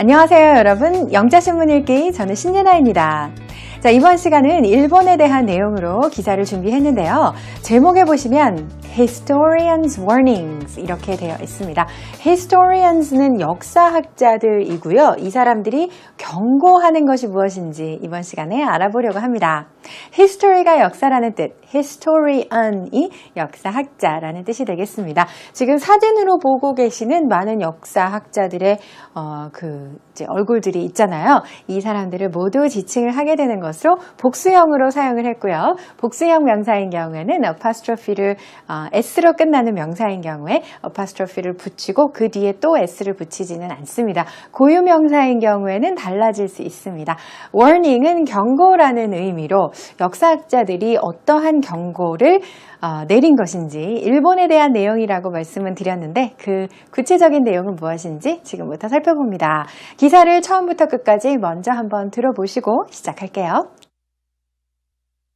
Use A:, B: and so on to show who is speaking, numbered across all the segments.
A: 안녕하세요, 여러분. 영자신문 읽기 저는 신예나입니다. 자, 이번 시간은 일본에 대한 내용으로 기사를 준비했는데요. 제목에 보시면 Historians Warnings 이렇게 되어 있습니다. Historians는 역사학자들이고요. 이 사람들이 경고하는 것이 무엇인지 이번 시간에 알아보려고 합니다. History가 역사라는 뜻, Historian이 역사학자라는 뜻이 되겠습니다. 지금 사진으로 보고 계시는 많은 역사학자들의 어, 그 얼굴들이 있잖아요. 이 사람들을 모두 지칭을 하게 되는 것 으로 복수형으로 사용을 했고요. 복수형 명사인 경우에는 apostrophe를 어, s로 끝나는 명사인 경우에 apostrophe를 붙이고 그 뒤에 또 s를 붙이지는 않습니다. 고유 명사인 경우에는 달라질 수 있습니다. warning은 경고라는 의미로 역사학자들이 어떠한 경고를 어, 내린 것인지 일본에 대한 내용이라고 말씀을 드렸는데 그 구체적인 내용은 무엇인지 지금부터 살펴봅니다. 기사를 처음부터 끝까지 먼저 한번 들어보시고 시작할게요.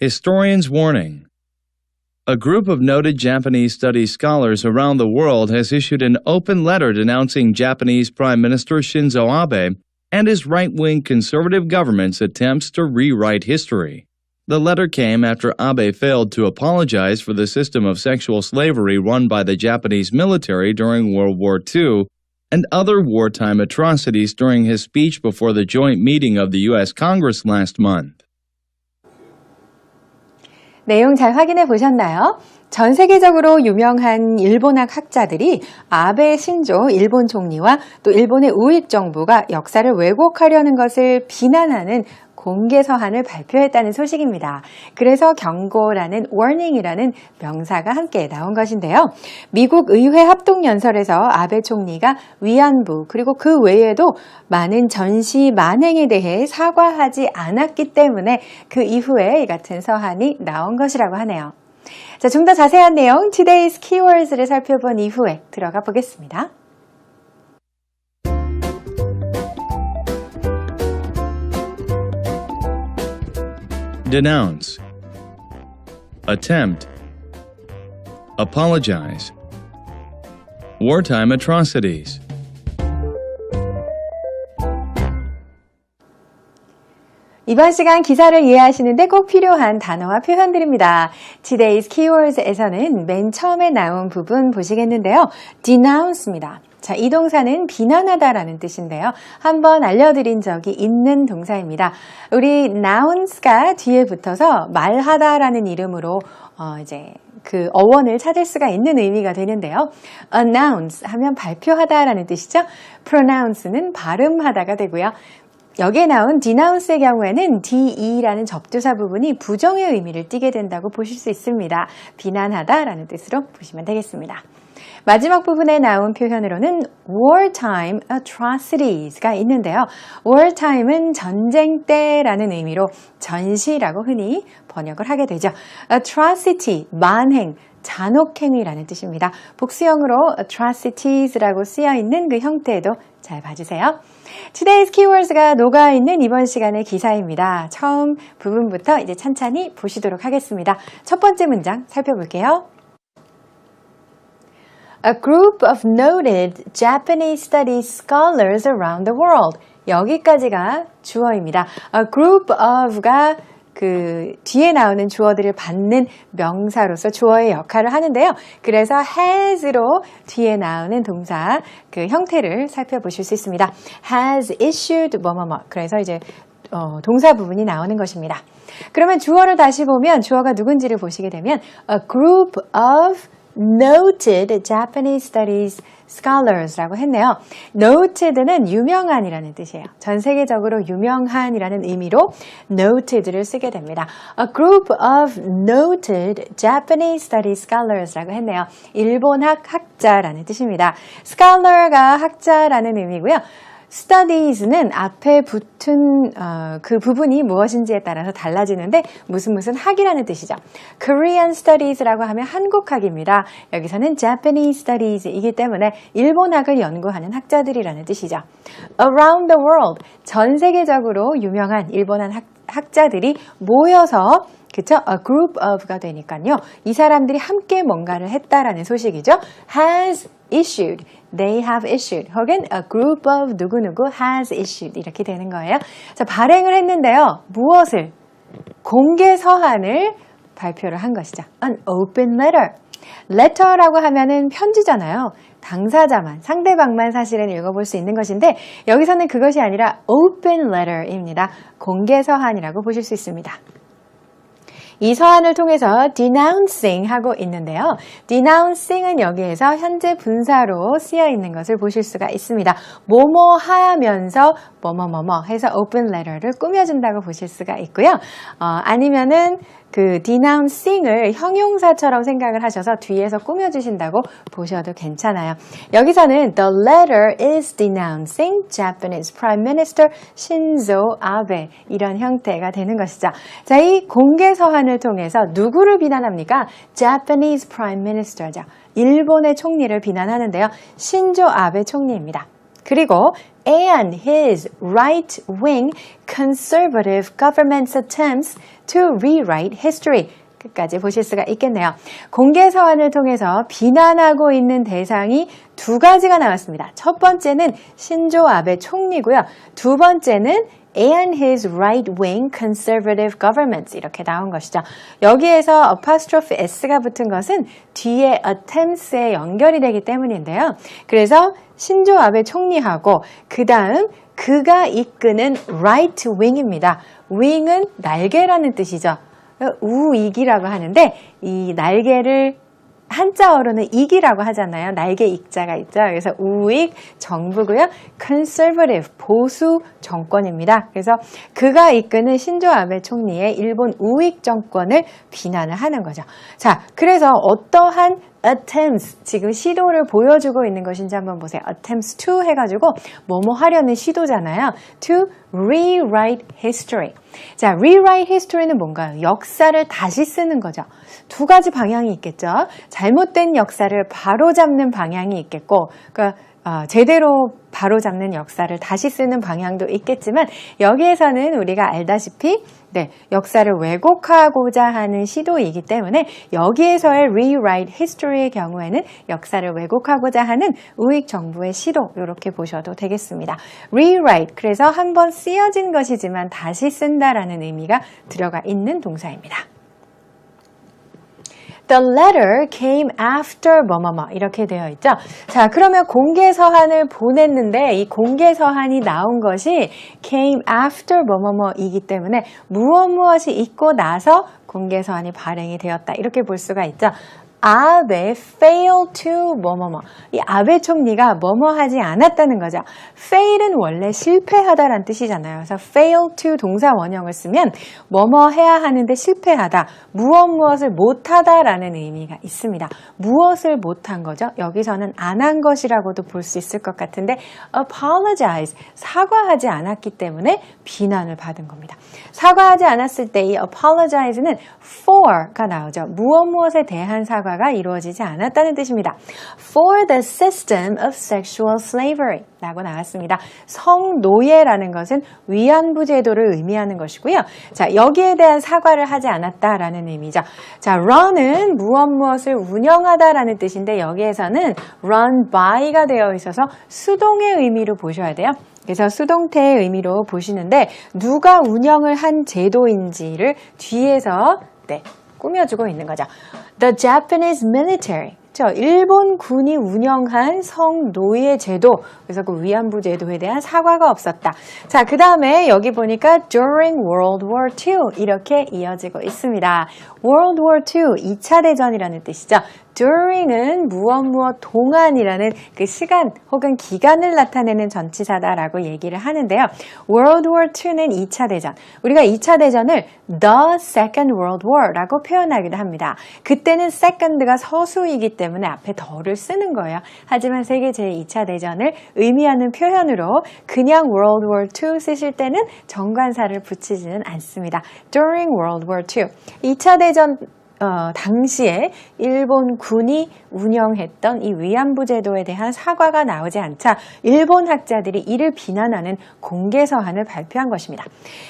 B: Historian's Warning A group of noted Japanese studies scholars around the world has issued an open letter denouncing Japanese Prime Minister Shinzo Abe and his right wing conservative government's attempts to rewrite history. The letter came after Abe failed to apologize for the system of sexual slavery run by the Japanese military during World War II and other wartime atrocities during his speech before the joint meeting of the U.S. Congress last month.
A: 내용 잘 확인해 보셨나요? 전 세계적으로 유명한 일본학 학자들이 아베 신조 일본 총리와 또 일본의 우익 정부가 역사를 왜곡하려는 것을 비난하는 공개 서한을 발표했다는 소식입니다. 그래서 경고라는 warning이라는 명사가 함께 나온 것인데요. 미국 의회 합동연설에서 아베 총리가 위안부 그리고 그 외에도 많은 전시 만행에 대해 사과하지 않았기 때문에 그 이후에 이 같은 서한이 나온 것이라고 하네요. 자, 좀 더 자세한 내용 Today's Keywords를 살펴본 이후에 들어가 보겠습니다.
B: Denounce. Attempt. Apologize. Wartime atrocities.
A: 이번 시간 기사를 이해하시는데 꼭 필요한 단어와 표현들입니다. Today's Keywords에서는 맨 처음에 나온 부분 보시겠는데요. denounce입니다. 자, 이 동사는 비난하다라는 뜻인데요. 한번 알려드린 적이 있는 동사입니다. 우리 nouns가 뒤에 붙어서 말하다라는 이름으로 어, 이제 그 어원을 찾을 수가 있는 의미가 되는데요. announce 하면 발표하다라는 뜻이죠. pronounce는 발음하다가 되고요. 여기에 나온 denounce의 경우에는 de라는 접두사 부분이 부정의 의미를 띠게 된다고 보실 수 있습니다. 비난하다라는 뜻으로 보시면 되겠습니다. 마지막 부분에 나온 표현으로는 wartime atrocities가 있는데요. wartime은 전쟁 때라는 의미로 전시라고 흔히 번역을 하게 되죠. atrocity, 만행, 잔혹행위라는 뜻입니다. 복수형으로 atrocities라고 쓰여 있는 그 형태도 잘 봐주세요. Today's Keywords가 녹아있는 이번 시간의 기사입니다. 처음 부분부터 이제 찬찬히 보시도록 하겠습니다. 첫 번째 문장 살펴볼게요. A group of noted Japanese studies scholars around the world. 여기까지가 주어입니다. A group of가 그 뒤에 나오는 주어들을 받는 명사로서 주어의 역할을 하는데요. 그래서 has로 뒤에 나오는 동사 그 형태를 살펴보실 수 있습니다. has issued 뭐뭐뭐. 그래서 이제 어, 동사 부분이 나오는 것입니다. 그러면 주어를 다시 보면 주어가 누군지를 보시게 되면 a group of noted Japanese studies scholars라고 했네요. noted는 유명한이라는 뜻이에요. 전 세계적으로 유명한이라는 의미로 noted를 쓰게 됩니다. A group of noted Japanese studies scholars라고 했네요. 일본학 학자라는 뜻입니다. scholar가 학자라는 의미고요. Studies는 앞에 붙은 어, 그 부분이 무엇인지에 따라서 달라지는데 무슨 무슨 학이라는 뜻이죠. Korean studies라고 하면 한국학입니다. 여기서는 Japanese studies이기 때문에 일본학을 연구하는 학자들이라는 뜻이죠. Around the world 전 세계적으로 유명한 일본한 학, 학자들이 모여서 그쵸? A group of가 되니까요. 이 사람들이 함께 뭔가를 했다라는 소식이죠. has issued. They have issued. 혹은 a group of 누구누구 has issued. 이렇게 되는 거예요. 자, 발행을 했는데요. 무엇을? 공개 서한을 발표를 한 것이죠. An open letter. letter라고 하면은 편지잖아요. 당사자만, 상대방만 사실은 읽어볼 수 있는 것인데 여기서는 그것이 아니라 open letter입니다. 공개 서한이라고 보실 수 있습니다. 이 서한을 통해서 denouncing 하고 있는데요. denouncing은 여기에서 현재 분사로 쓰여 있는 것을 보실 수가 있습니다. 뭐뭐 하면서 뭐뭐뭐뭐 해서 open letter를 꾸며준다고 보실 수가 있고요. 어, 아니면은 그 denouncing을 형용사처럼 생각을 하셔서 뒤에서 꾸며주신다고 보셔도 괜찮아요. 여기서는 the letter is denouncing Japanese Prime Minister Shinzo Abe 이런 형태가 되는 것이죠. 자, 이 공개 서한을 통해서 누구를 비난합니까? Japanese Prime Minister죠. 일본의 총리를 비난하는데요. 신조 아베 총리입니다. 그리고 and his right-wing conservative government's attempts to rewrite history. 끝까지 보실 수가 있겠네요. 공개 서한을 통해서 비난하고 있는 대상이 두 가지가 나왔습니다. 첫 번째는 신조 아베 총리고요. 두 번째는 and his right-wing conservative governments 이렇게 나온 것이죠. 여기에서 apostrophe s가 붙은 것은 뒤에 attempts에 연결이 되기 때문인데요. 그래서 신조 아베 총리하고 그 다음 그가 이끄는 right wing입니다. wing은 날개라는 뜻이죠. 우익이라고 하는데 이 날개를 한자어로는 익이라고 하잖아요. 날개 익자가 있죠. 그래서 우익 정부고요. conservative 보수 정권입니다. 그래서 그가 이끄는 신조 아베 총리의 일본 우익 정권을 비난을 하는 거죠. 자, 그래서 어떠한 attempts 지금 시도를 보여주고 있는 것인지 한번 보세요. attempts to 해가지고 뭐뭐 하려는 시도잖아요. to rewrite history. 자, rewrite history는 뭔가요? 역사를 다시 쓰는 거죠. 두 가지 방향이 있겠죠. 잘못된 역사를 바로잡는 방향이 있겠고, 그러니까 어, 제대로 바로잡는 역사를 다시 쓰는 방향도 있겠지만 여기에서는 우리가 알다시피 네, 역사를 왜곡하고자 하는 시도이기 때문에 여기에서의 rewrite history의 경우에는 역사를 왜곡하고자 하는 우익 정부의 시도 이렇게 보셔도 되겠습니다. rewrite 그래서 한번 쓰여진 것이지만 다시 쓴다라는 의미가 들어가 있는 동사입니다. The letter came after 뭐뭐뭐 이렇게 되어 있죠. 자, 그러면 공개 서한을 보냈는데 이 공개 서한이 나온 것이 came after 뭐뭐뭐이기 때문에 무엇 무엇이 있고 나서 공개 서한이 발행이 되었다. 이렇게 볼 수가 있죠. 아베 fail to 뭐뭐뭐 이 아베 총리가 뭐뭐 하지 않았다는 거죠. fail은 원래 실패하다라는 뜻이잖아요. 그래서 fail to 동사 원형을 쓰면 뭐뭐 해야 하는데 실패하다, 무엇 무엇을 못하다라는 의미가 있습니다. 무엇을 못한 거죠? 여기서는 안 한 것이라고도 볼 수 있을 것 같은데 apologize 사과하지 않았기 때문에 비난을 받은 겁니다. 사과하지 않았을 때 이 apologize는 for가 나오죠. 무엇 무엇에 대한 사과 사과가 이루어지지 않았다는 뜻입니다. For the system of sexual slavery 라고 나왔습니다. 성노예라는 것은 위안부 제도를 의미하는 것이고요. 자, 여기에 대한 사과를 하지 않았다라는 의미죠. 자, run은 무엇 무엇을 운영하다라는 뜻인데 여기에서는 run by가 되어 있어서 수동의 의미로 보셔야 돼요. 그래서 수동태의 의미로 보시는데 누가 운영을 한 제도인지를 뒤에서 네, 꾸며주고 있는 거죠. The Japanese military. 저 일본 군이 운영한 성노예 제도, 그래서 그 위안부 제도에 대한 사과가 없었다. 자, 그 다음에 여기 보니까 during World War II 이렇게 이어지고 있습니다. World War II, 2차 대전이라는 뜻이죠. During은 무엇 무엇 동안이라는 그 시간 혹은 기간을 나타내는 전치사다라고 얘기를 하는데요. World War II는 2차 대전. 우리가 2차 대전을 The Second World War라고 표현하기도 합니다. 그때는 second가 서수이기 때문에 앞에 더를 쓰는 거예요. 하지만 세계 제2차 대전을 의미하는 표현으로 그냥 World War II 쓰실 때는 정관사를 붙이지는 않습니다. During World War II. 2차 대전 어, 당시에 일본 군이 운영했던 이 위안부 제도에 대한 사과가 나오지 않자 일본 학자들이 이를 비난하는 공개 서한을 발표한 것입니다.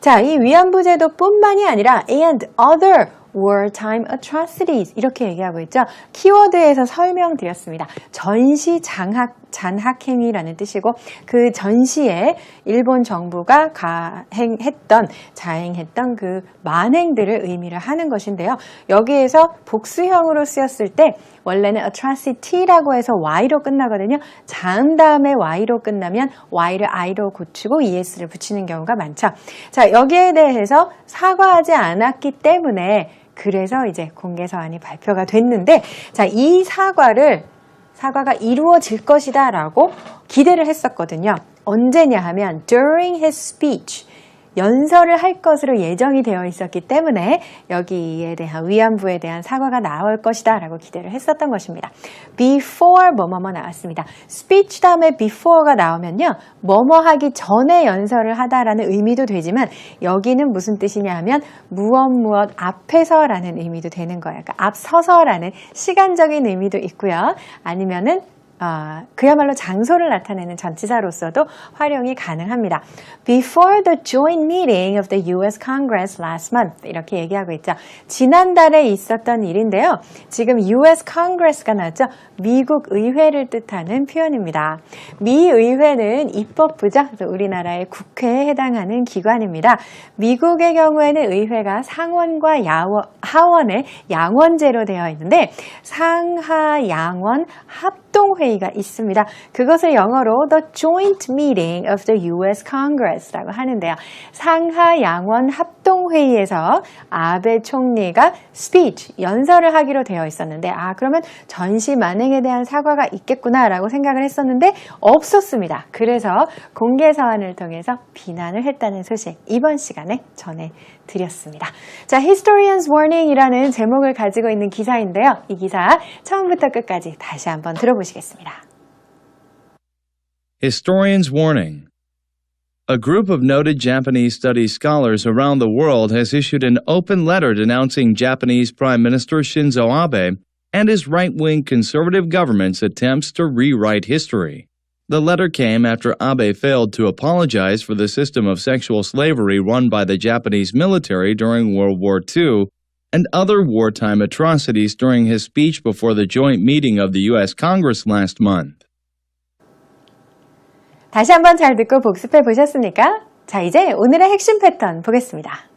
A: 자, 이 위안부 제도뿐만이 아니라 and other wartime atrocities 이렇게 얘기하고 있죠. 키워드에서 설명드렸습니다. 전시 장학 잔학행위라는 뜻이고 그 전시에 일본 정부가 가행했던 자행했던 그 만행들을 의미를 하는 것인데요. 여기에서 복수형으로 쓰였을 때 원래는 atrocity라고 해서 y로 끝나거든요. 자음 다음에 y로 끝나면 y를 i로 고치고 es를 붙이는 경우가 많죠. 자, 여기에 대해서 사과하지 않았기 때문에 그래서 이제 공개 서한이 발표가 됐는데 자, 이 사과를 사과가 이루어질 것이다 라고 기대를 했었거든요. 언제냐 하면 during his speech 연설을 할 것으로 예정이 되어 있었기 때문에 여기에 대한 위안부에 대한 사과가 나올 것이다 라고 기대를 했었던 것입니다. before 뭐뭐뭐 나왔습니다. speech 다음에 before가 나오면요. 뭐뭐 하기 전에 연설을 하다라는 의미도 되지만 여기는 무슨 뜻이냐 하면 무엇 무엇 앞에서 라는 의미도 되는 거예요. 그러니까 앞서서 라는 시간적인 의미도 있고요. 아니면은 아, 그야말로 장소를 나타내는 전치사로서도 활용이 가능합니다. Before the joint meeting of the U.S. Congress last month 이렇게 얘기하고 있죠. 지난달에 있었던 일인데요. 지금 U.S. Congress가 나왔죠. 미국 의회를 뜻하는 표현입니다. 미 의회는 입법부죠. 우리나라의 국회에 해당하는 기관입니다. 미국의 경우에는 의회가 상원과 야원, 하원의 양원제로 되어 있는데 상하 양원 합 동회의가 있습니다. 그것을 영어로 the joint meeting of the U.S. Congress라고 하는데요. 상하 양원 합동회의에서 아베 총리가 speech, 연설을 하기로 되어 있었는데 아 그러면 전시 만행에 대한 사과가 있겠구나라고 생각을 했었는데 없었습니다. 그래서 공개 서한을 통해서 비난을 했다는 소식 이번 시간에 전해드렸습니다. 자, Historian's Warning이라는 제목을 가지고 있는 기사인데요. 이 기사 처음부터 끝까지 다시 한번 들어보시 겠습니다.
B: Historian's Warning A group of noted Japanese studies scholars around the world has issued an open letter denouncing Japanese Prime Minister Shinzo Abe and his right wing conservative government's attempts to rewrite history. The letter came after Abe failed to apologize for the system of sexual slavery run by the Japanese military during World War II and other wartime atrocities during his speech before the joint meeting of the U.S. Congress last month.
A: 다시 한번 잘 듣고 복습해 보셨습니까? 자, 이제 오늘의 핵심 패턴 보겠습니다.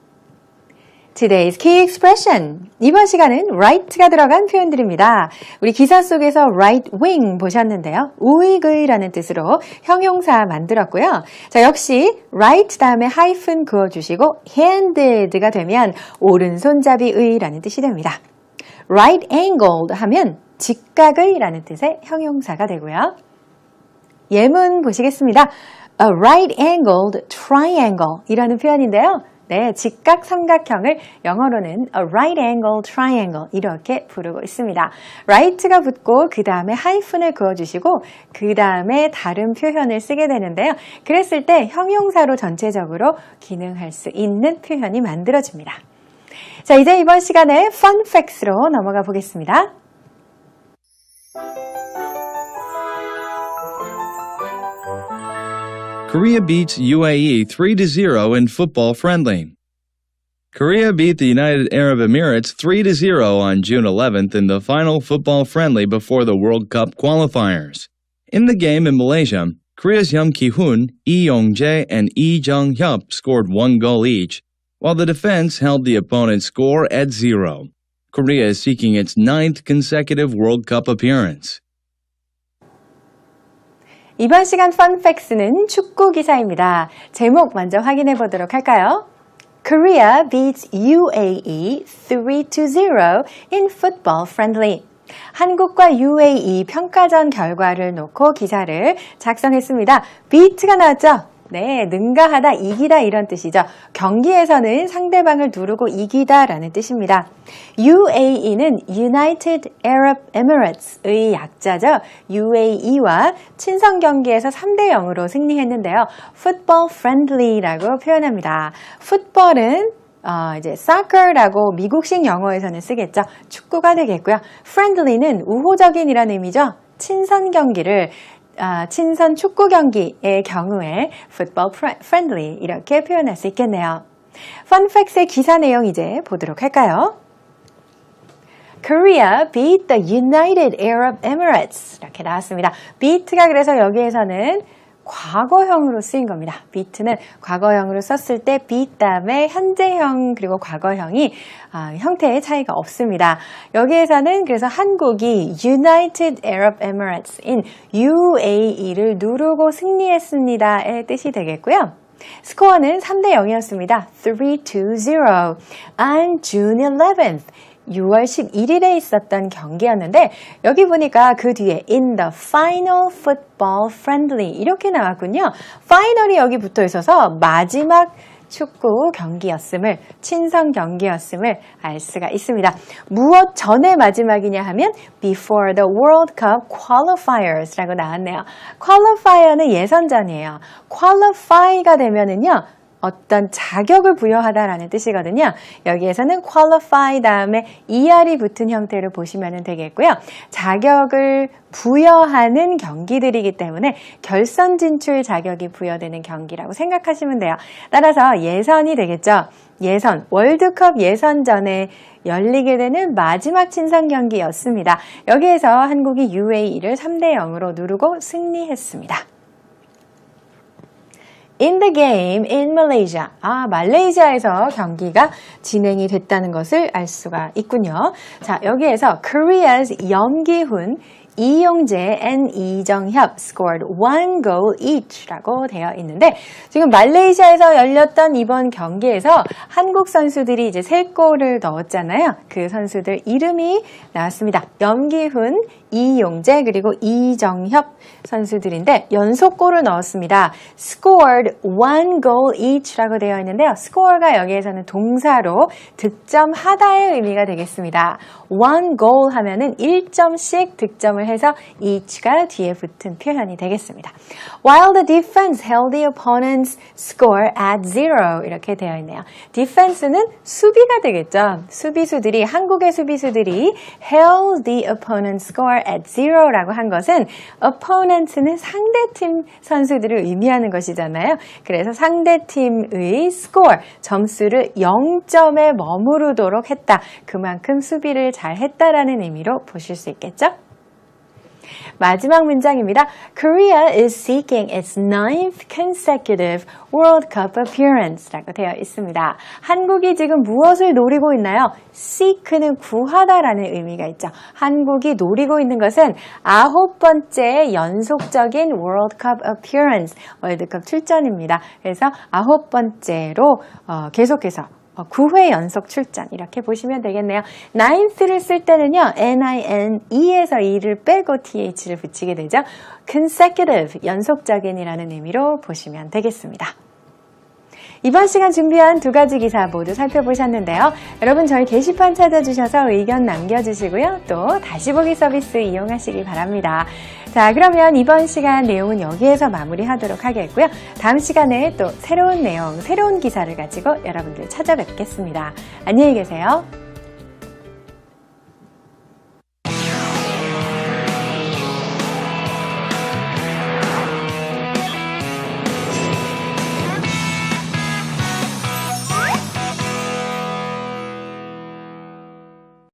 A: Today's key expression. 이번 시간은 right가 들어간 표현들입니다. 우리 기사 속에서 right wing 보셨는데요. 우익의라는 뜻으로 형용사 만들었고요. 자, 역시 right 다음에 하이픈 그어주시고 handed가 되면 오른손잡이의라는 뜻이 됩니다. right angled 하면 직각의라는 뜻의 형용사가 되고요. 예문 보시겠습니다. A right angled triangle 이라는 표현인데요. 네, 직각 삼각형을 영어로는 a right angle triangle 이렇게 부르고 있습니다. right가 붙고 그 다음에 하이픈을 그어주시고 그 다음에 다른 표현을 쓰게 되는데요. 그랬을 때 형용사로 전체적으로 기능할 수 있는 표현이 만들어집니다. 자, 이제 이번 시간에 fun facts로 넘어가 보겠습니다.
B: Korea beats UAE 3 0 in football friendly. Korea beat the United Arab Emirates 3 0 on June 11th in the final football friendly before the World Cup qualifiers. In the game in Malaysia, Korea's Yum Ki-hoon, Lee Yong-jae, and Lee Jung-hyup scored one goal each, while the defense held the opponent's score at zero. Korea is seeking its ninth consecutive World Cup appearance.
A: 이번 시간 펀팩스는 축구 기사입니다. 제목 먼저 확인해 보도록 할까요? Korea beats UAE 3-0 in football friendly. 한국과 UAE 평가전 결과를 놓고 기사를 작성했습니다. beat가 나왔죠? 네, 능가하다, 이기다 이런 뜻이죠. 경기에서는 상대방을 누르고 이기다라는 뜻입니다. UAE는 United Arab Emirates의 약자죠. UAE와 친선 경기에서 3대 0으로 승리했는데요. football friendly라고 표현합니다. 풋볼은 어, 이제 soccer라고 미국식 영어에서는 쓰겠죠. 축구가 되겠고요. friendly는 우호적인이라는 의미죠. 친선 경기를 아, 친선 축구 경기의 경우에 football fri- friendly 이렇게 표현할 수 있겠네요. Facts의 기사 내용 이제 보도록 할까요? Korea beat the United Arab Emirates 이렇게 나왔습니다. beat가 그래서 여기에서는 과거형으로 쓰인 겁니다. beat는 과거형으로 썼을 때 beat 다음에 현재형 그리고 과거형이 아, 형태의 차이가 없습니다. 여기에서는 그래서 한국이 United Arab Emirates인 UAE를 누르고 승리했습니다의 뜻이 되겠고요. 스코어는 3대 0이었습니다. 3-2-0 on June 11th. 6월 11일에 있었던 경기였는데 여기 보니까 그 뒤에 in the final football friendly 이렇게 나왔군요. final이 여기 붙어 있어서 마지막 축구 경기였음을 친선 경기였음을 알 수가 있습니다. 무엇 전에 마지막이냐 하면 before the World Cup qualifiers라고 나왔네요. qualifier는 예선전이에요. qualify가 되면은요. 어떤 자격을 부여하다라는 뜻이거든요. 여기에서는 qualify 다음에 er이 붙은 형태로 보시면 되겠고요. 자격을 부여하는 경기들이기 때문에 결선 진출 자격이 부여되는 경기라고 생각하시면 돼요. 따라서 예선이 되겠죠. 예선, 월드컵 예선전에 열리게 되는 마지막 친선 경기였습니다. 여기에서 한국이 UAE를 3대 0으로 누르고 승리했습니다. In the game in Malaysia. 아, 말레이시아에서 경기가 진행이 됐다는 것을 알 수가 있군요. 자, 여기에서 Korea's 염기훈, 이용재 and 이정협 scored one goal each라고 되어 있는데 지금 말레이시아에서 열렸던 이번 경기에서 한국 선수들이 이제 세 골을 넣었잖아요. 그 선수들 이름이 나왔습니다. 염기훈, 이용재 그리고 이정협 선수들인데 연속골을 넣었습니다. scored one goal each라고 되어 있는데요. score가 여기에서는 동사로 득점하다의 의미가 되겠습니다. one goal 하면은 1점씩 득점을 해서 each가 뒤에 붙은 표현이 되겠습니다. While the defense held the opponent's score at zero 이렇게 되어 있네요. defense는 수비가 되겠죠. 수비수들이 한국의 수비수들이 held the opponent's score at zero라고 한 것은 opponent는 상대팀 선수들을 의미하는 것이잖아요. 그래서 상대팀의 score 점수를 0점에 머무르도록 했다. 그만큼 수비를 잘 했다라는 의미로 보실 수 있겠죠? 마지막 문장입니다. Korea is seeking its ninth consecutive World Cup appearance 라고 되어 있습니다. 한국이 지금 무엇을 노리고 있나요? seek는 구하다라는 의미가 있죠. 한국이 노리고 있는 것은 아홉 번째 연속적인 World Cup appearance, 월드컵 출전입니다. 그래서 아홉 번째로 어, 계속해서 9회 연속 출전 이렇게 보시면 되겠네요. ninth를 쓸 때는요. N-I-N-E에서 E를 빼고 TH를 붙이게 되죠. consecutive, 연속적인이라는 의미로 보시면 되겠습니다. 이번 시간 준비한 두 가지 기사 모두 살펴보셨는데요. 여러분 저희 게시판 찾아주셔서 의견 남겨주시고요. 또 다시 보기 서비스 이용하시기 바랍니다. 자 그러면 이번 시간 내용은 여기에서 마무리하도록 하겠고요. 다음 시간에 또 새로운 내용, 새로운 기사를 가지고 여러분들 찾아뵙겠습니다. 안녕히 계세요.